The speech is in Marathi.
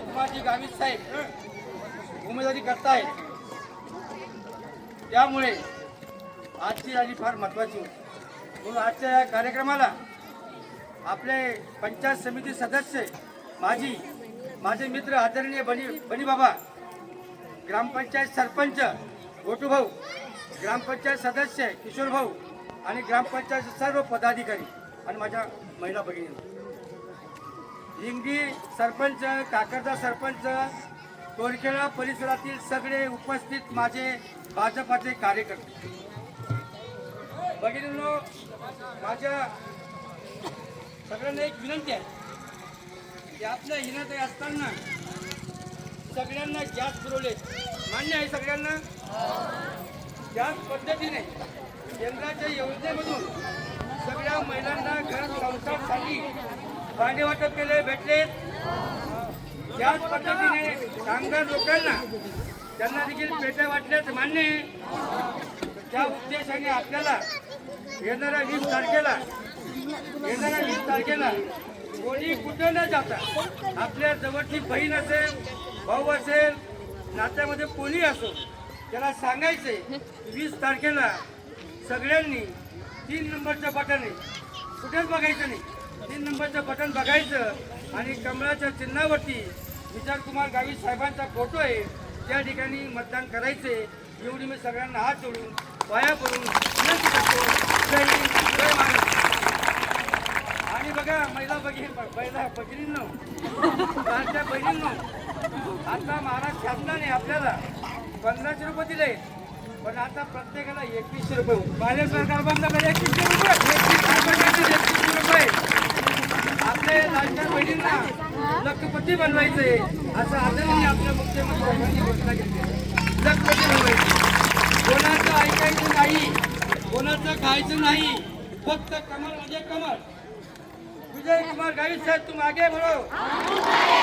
कुमारजी गावित साहेब उमेदवारी करतायत त्यामुळे आजची रॅली फार महत्वाची होती. म्हणून आजच्या या कार्यक्रमाला आपले पंचायत समिती सदस्य माजी माझे मित्र आदरणीय बनी बनीबाबा ग्रामपंचायत सरपंच गोटूभाऊ ग्रामपंचायत सदस्य किशोर भाऊ आणि ग्रामपंचायत सर्व पदाधिकारी आणि माझ्या महिला भगिनी लिंगी सरपंच काकरदा सरपंच कोरखेडा परिसरातील सगळे उपस्थित माझे भाजपाचे कार्यकर्ते. भगिनींनो माझ्या सगळ्यांना एक विनंती आहे की आपल्या हिनत असताना सगळ्यांना गॅस पुरवले. मान्य आहे सगळ्यांना? त्याच पद्धतीने केंद्राच्या योजनेमधून सगळ्या महिलांना घर संसारसाठी भांडे वाटप केले भेटले. त्याच पद्धतीने कामगार लोकांना त्यांना देखील पेट्या वाटल्याच मान्य आहे. त्या उद्देशाने आपल्याला येणाऱ्या वीस तारखेला येणाऱ्या वीस तारखेला कोणी कुठं न जाता आपल्या जवळची बहीण असेल भाऊ असेल नात्यामध्ये कोणी असो त्याला सांगायचे वीस तारखेला सगळ्यांनी तीन नंबरच्या पाठाने कुठेच बघायचं नाही. तीन नंबरचं बटन बघायचं आणि कमळाच्या चिन्हावरती विचार गावी साहेबांचा फोटो आहे. त्या ठिकाणी मतदान करायचे. एवढी मी सगळ्यांना हात जोडून पाया पडून विनंती करतो. जय हिंद जय महाराष्ट्र. आणि बघा महिला बघी महिला बहिणींनो लाडक्या बहिणींनो आता महाराष्ट्र शासनाने आपल्याला पंधराशे रुपये दिले. पण आता प्रत्येकाला एकवीसशे रुपये. माझ्या सरकार बंद एकवीसशे रुपये? एकवीसशे रुपये लाडक्या बहिणींना लखपती बनवायचे असं आदरणीय आपल्या मुख्यमंत्र्यांनी घोषणा केली लखपती बनवायचे कोणाचं ऐकायचं नाही कोणाचं खायचं नाही फक्त कमल म्हणजे कमल विजय कुमार गावित साहेब तू मागे बढ़ो